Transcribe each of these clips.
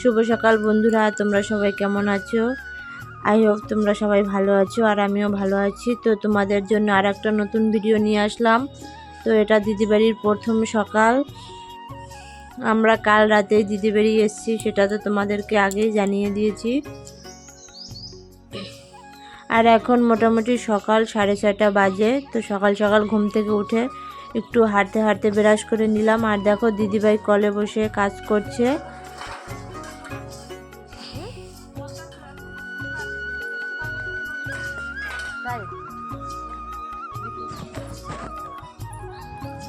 শুভ সকাল বন্ধুরা, তোমরা সবাই কেমন আছো? আই হোপ তোমরা সবাই ভালো আছো আর আমিও ভালো আছি। তো তোমাদের জন্য আর একটা নতুন ভিডিও নিয়ে আসলাম। তো এটা দিদিবাড়ির প্রথম সকাল। আমরা কাল রাতেই দিদি বাড়ি এসেছি, সেটা তো তোমাদেরকে আগেই জানিয়ে দিয়েছি। আর এখন মোটামুটি সকাল সাড়ে ছটা বাজে, তো সকাল সকাল ঘুম থেকে উঠে একটু হাঁটতে হাঁটতে ব্রাশ করে নিলাম। আর দেখো দিদিভাই কলে বসে কাজ করছে।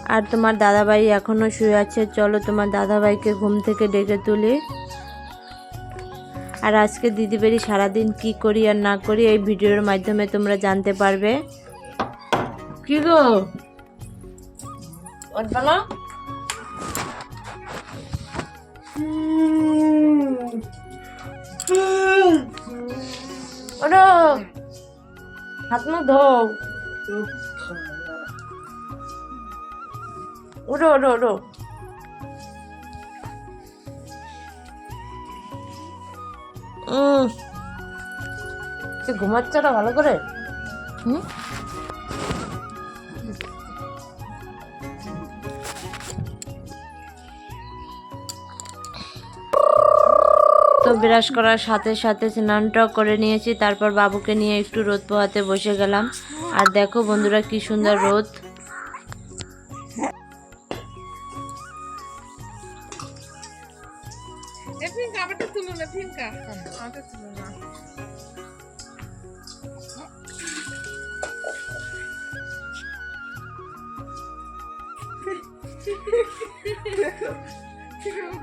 আর তোমার দাদাভাই এখনও শুয়ে আছে চলো তোমার দাদাভাইকে ঘুম থেকে ডেকে তুলি আর আজকে দিদিবাড়ি সারাদিন কি করি আর না করি এই ভিডিওর মাধ্যমে তোমরা জানতে পারবে কি গো না হাত মুখ ধো ওঠো ওঠো উম। তুই ঘুমাচ্ছ না ভালো করে? হুম? তো বিরাজ করার সাথে সাথে স্নানটাও করে নিয়েছি, তারপর বাবুকে নিয়ে একটু রোদ পোহাতে বসে গেলাম। আর দেখো বন্ধুরা কি সুন্দর রোদ। ফিঙ্কা আবারটা তুলো না ফিঙ্কা আমারটা তুলো না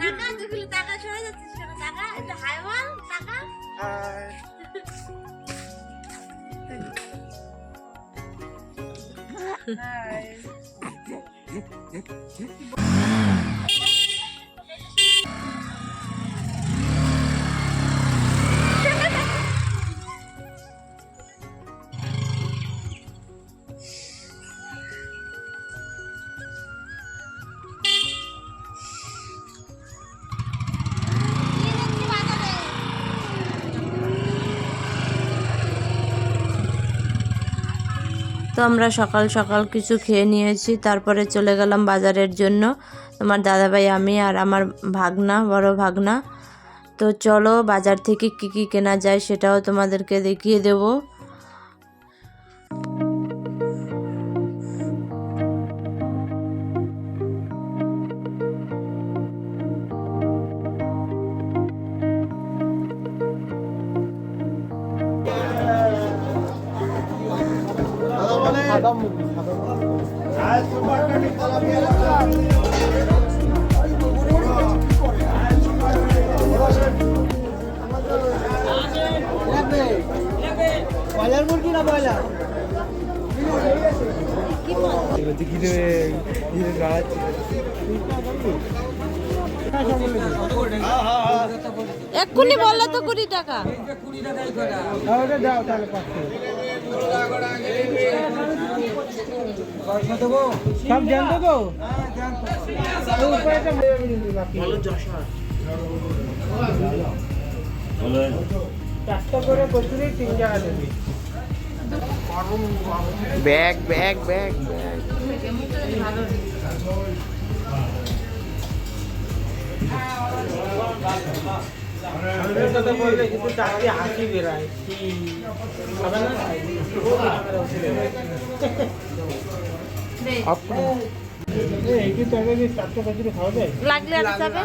টাকা যেগুলো টাকা সরে যাচ্ছিস কেন টাকা একটু হাই বল টাকা হাই তো আমরা সকাল সকাল কিছু খেয়ে নিয়েছি, তারপরে চলে গেলাম বাজারের জন্য। তোমার দাদাভাই, আমি আর আমার ভাগনা, বড় ভাগনা। তো চলো বাজার থেকে কি কি কেনা যায় সেটাও তোমাদেরকে দেখিয়ে দেবো। ব্রয়লার মুরগি না ব্রয়লার? এক্ষুনি বললে তো কুড়ি টাকা। দাও তাহলে পাঁচশো। সব জানতো তো ওই উপরেটা বাকি। চারটা করে কচুরি, তিন দেবে ব্যাগ ব্যাগ ব্যাগ ব্যাগ কথা বললে কিন্তু চাকরি হাসি না লাগলে যাবে?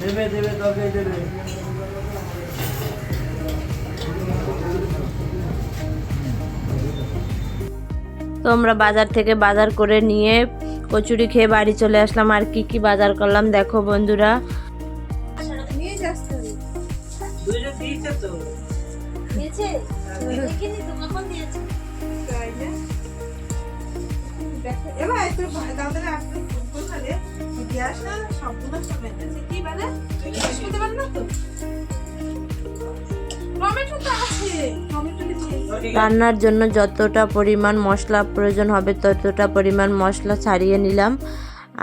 দেবে দেবে তবে দেবে। তো আমরা বাজার থেকে বাজার করে নিয়ে কচুরি খেয়ে বাড়ি চলে আসলাম। আর কি কি বাজার করলাম দেখো বন্ধুরা। দুইটা দিয়েছে? তো তাই না এবার তোর দাদারে আসতে ফোন করলে গ্যাস না সম্পূর্ণ চলে কি বলে? শেষ করতে পারবে না তো? টমেটো তো আছে। টমেটো দিয়ে রান্নার জন্য যতটা পরিমাণ মশলা প্রয়োজন হবে ততটা পরিমাণ মশলা ছাড়িয়ে নিলাম।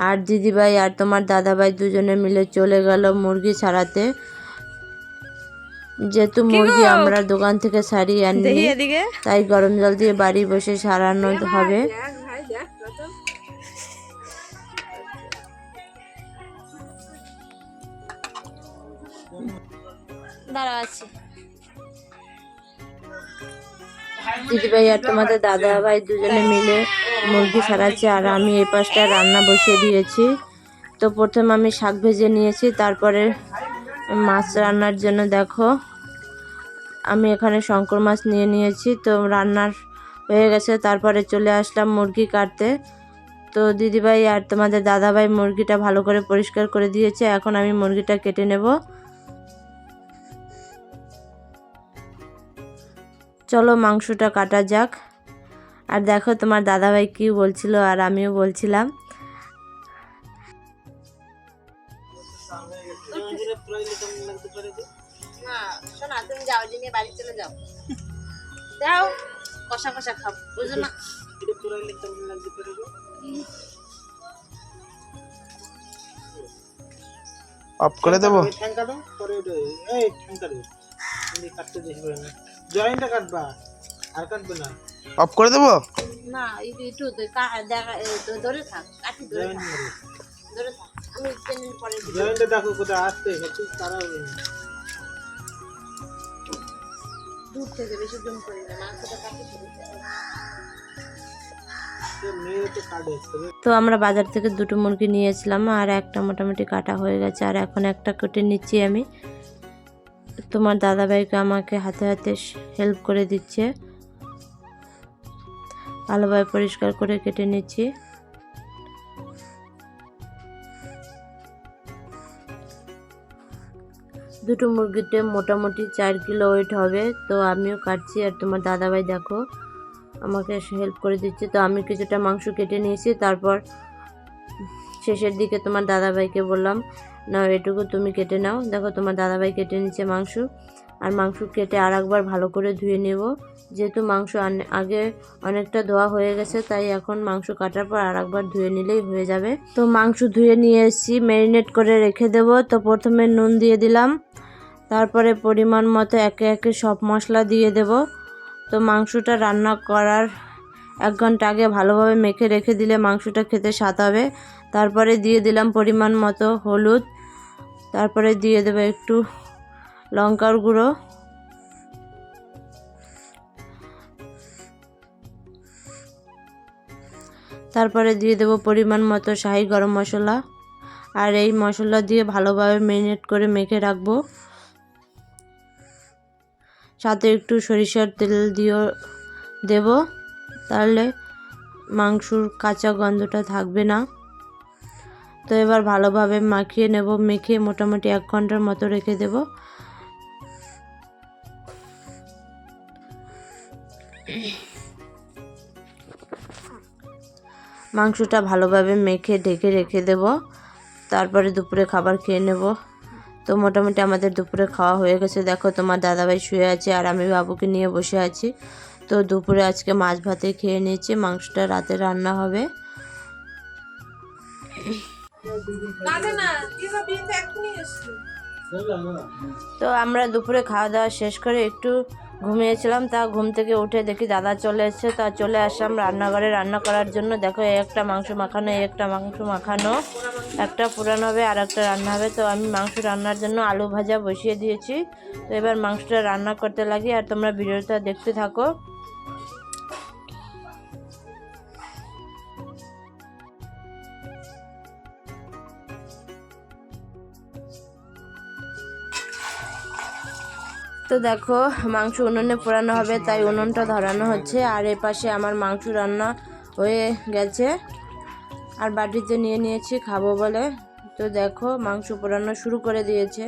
আর দিদিভাই আর তোমার দাদাভাই দুজনে মিলে চলে গেল মুরগি ছাড়াতে। যেহেতু মুরগি আমরা দোকান থেকে সারিয়ে আনি তাই গরম জল দিয়ে বাড়ি বসে সারানো হবে। দাঁড়া আছে। দিদিভাই আর তোমাদের দাদা ভাই দুজনে মিলে মুরগি সারাচ্ছে আর আমি এই পাশটা রান্না বসিয়ে দিয়েছি। তো প্রথমে আমি শাক ভেজে নিয়েছি তারপরে মাছ রান্নার জন্য দেখো। আমি এখানে শঙ্কর মাছ নিয়ে নিয়েছি, তো রান্নার হয়ে গেছে। তারপরে চলে আসলাম মুরগি কাটতে। তো দিদিভাই আর তোমাদের দাদাভাই মুরগিটা ভালো করে পরিষ্কার করে দিয়েছে। এখন আমি মুরগিটা কেটে নেব। চলো মাংসটা কাটা যাক। আর দেখো তোমার দাদাভাই কি বলছিল আর আমিও বলছিলাম। না শোনা তুমি যাও দিনে বাড়ি চলে যাও। যাও কষা কষা খাও বুঝো না। অফ করে দেবো? জয়েন্টটা কাটবা আর কাটবে না। অফ করে দেবো? না একটু একটু কা- দেখা এ, ধরে থাক কাটি ধরে জয়েন্ট থাক। ধরে থাক। আমি চ্যানেল পরে জয়েন্টে দেখো কোথায় আসতে ঠিক তারা দূর থেকে বেশি জুম করি না তো আমরা বাজার থেকে দুটো মুরগি নিয়েছিলাম আর একটা মোটামুটি কাটা হয়ে গেছে আর এখন একটা কেটে নিচ্ছি আমি। তোমার দাদাভাইকে আমাকে হাতে হাতে হেল্প করে দিচ্ছে। ভালোভাবে পরিষ্কার করে কেটে নিচ্ছি। দুটো মুরগিতে মোটামুটি চার কিলো ওয়েট হবে। তো আমিও কাটছি আর তোমার দাদাভাই দেখো আমাকে হেল্প করে দিচ্ছে। তো আমি কিছুটা মাংস কেটে নিয়েছি, তারপর শেষের দিকে তোমার দাদাভাইকে বললাম না এটুকু তুমি কেটে নাও। দেখো তোমার দাদাভাই কেটে নিচ্ছে মাংস। আর মাংস কেটে আর একবার ভালো করে ধুয়ে নেব। যেহেতু মাংস আগে অনেকটা ধোয়া হয়ে গেছে, তাই এখন মাংস কাটার পর আর একবার ধুয়ে নিলেই হয়ে যাবে। তো মাংস ধুয়ে নিয়ে এসেছি ম্যারিনেট করে রেখে দেব। তো প্রথমে নুন দিয়ে দিলাম। তারপরে পরিমাণ মতো একে একে সব মশলা দিয়ে দেব। তো মাংসটা রান্না করার এক ঘণ্টা আগে ভালোভাবে মেখে রেখে দিলে মাংসটা খেতে স্বাদ হবে। তারপরে দিয়ে দিলাম পরিমাণ মতো হলুদ। তারপরে দিয়ে দেবো একটু লঙ্কার গুঁড়ো। তারপরে দিয়ে দেবো পরিমাণ মতো শাহি গরম মশলা। আর এই মশলা দিয়ে ভালোভাবে ম্যারিনেট করে মেখে রাখব। সাথে একটু সরিষার তেল দিয়েও দেব। তাহলে মাংসর কাঁচা গন্ধটা থাকবে না। তো এবার ভালোভাবে মাখিয়ে নেব, মেখে মোটামুটি এক ঘণ্টার মতো রেখে দেব। মাংসটা ভালোভাবে মেখে ঢেকে রেখে দেব। তারপরে দুপুরে খাবার খেয়ে নেব। তো মোটামুটি আমাদের দুপুরে খাওয়া হয়ে গেছে। দেখো তোমার দাদাভাই শুয়ে আছে আর আমি বাবুকে নিয়ে বসে আছি। তো দুপুরে আজকে মাছ ভাতে খেয়ে নিয়েছি। মাংসটা রাতে রান্না হবে। তো আমরা দুপুরে খাওয়া দাওয়া শেষ করে একটু ঘুমিয়েছিলাম, তা ঘুম থেকে উঠে দেখি দাদা চলে এসেছে। তা চলে আসলাম রান্নাঘরে রান্না করার জন্য। দেখো একটা মাংস মাখানো একটা মাংস মাখানো। একটা পুরানো হবে আর একটা রান্না হবে। তো আমি মাংস রান্নার জন্য আলু ভাজা বসিয়ে দিয়েছি। তো এবার মাংসটা রান্না করতে লাগি আর তোমরা ভিডিওটা দেখতে থাকো। তো দেখো মাংস উনুনে পোড়ানো হবে তাই উনুনটা ধরানো হচ্ছে। আর এ পাশে আমার মাংস রান্না হয়ে গেছে। আর বাটিতে নিয়ে নিয়েছি খাব বলে। তো দেখো মাংস পোড়ানো শুরু করে দিয়েছে।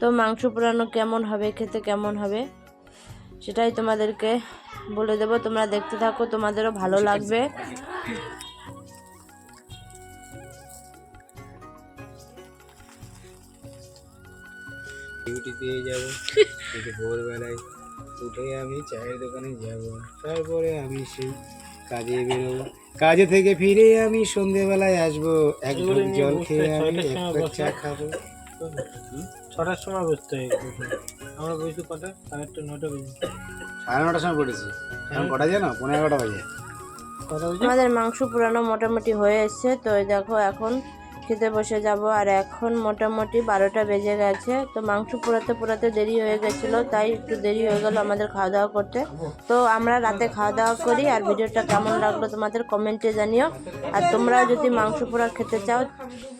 তো মাংস পোড়ানো কেমন হবে খেতে কেমন হবে সেটাই তোমাদেরকে বলে দেবো। তোমরা দেখতে থাকো তোমাদেরও ভালো লাগবে। ডিউটি দিয়ে যাব। কিন্তু ভোরবেলায় উঠে আমি চায়ের দোকানে যাব। তারপরে আমি সেই কাজে বেরোবো। কাজে থেকে ফিরে আমি সন্ধেবেলায় আসব। এক নিয়ে জল খেয়ে আমি এক কাপ চা খাব। ছটার সময় বসতে হয় আমরা বসি কটা? সাড়ে আটটা নটা বেজে। সাড়ে নটার সময় পড়েছি এখন কটা জানো পনেরো এগারোটা বাজে। আমাদের মাংস পুরানো মোটামুটি হয়ে এসছে। তো দেখো এখন খেতে বসে যাব। আর এখন মোটামুটি বারোটা বেজে গেছে। তো মাংস পোড়াতে পোড়াতে দেরি হয়ে গেছিল, তাই একটু দেরি হয়ে গেল আমাদের খাওয়া দাওয়া করতে। তো আমরা রাতে খাওয়া দাওয়া করি, আর ভিডিওটা কেমন লাগল তোমাদের কমেন্টে জানিও। আর তোমরা যদি মাংস পোড়া খেতে চাও,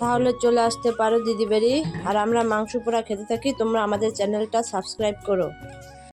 তাহলে চলে আসতে পারো দিদি বাড়ি আর আমরা মাংস পোড়া খেতে থাকি, তোমরা আমাদের চ্যানেলটা সাবস্ক্রাইব করো।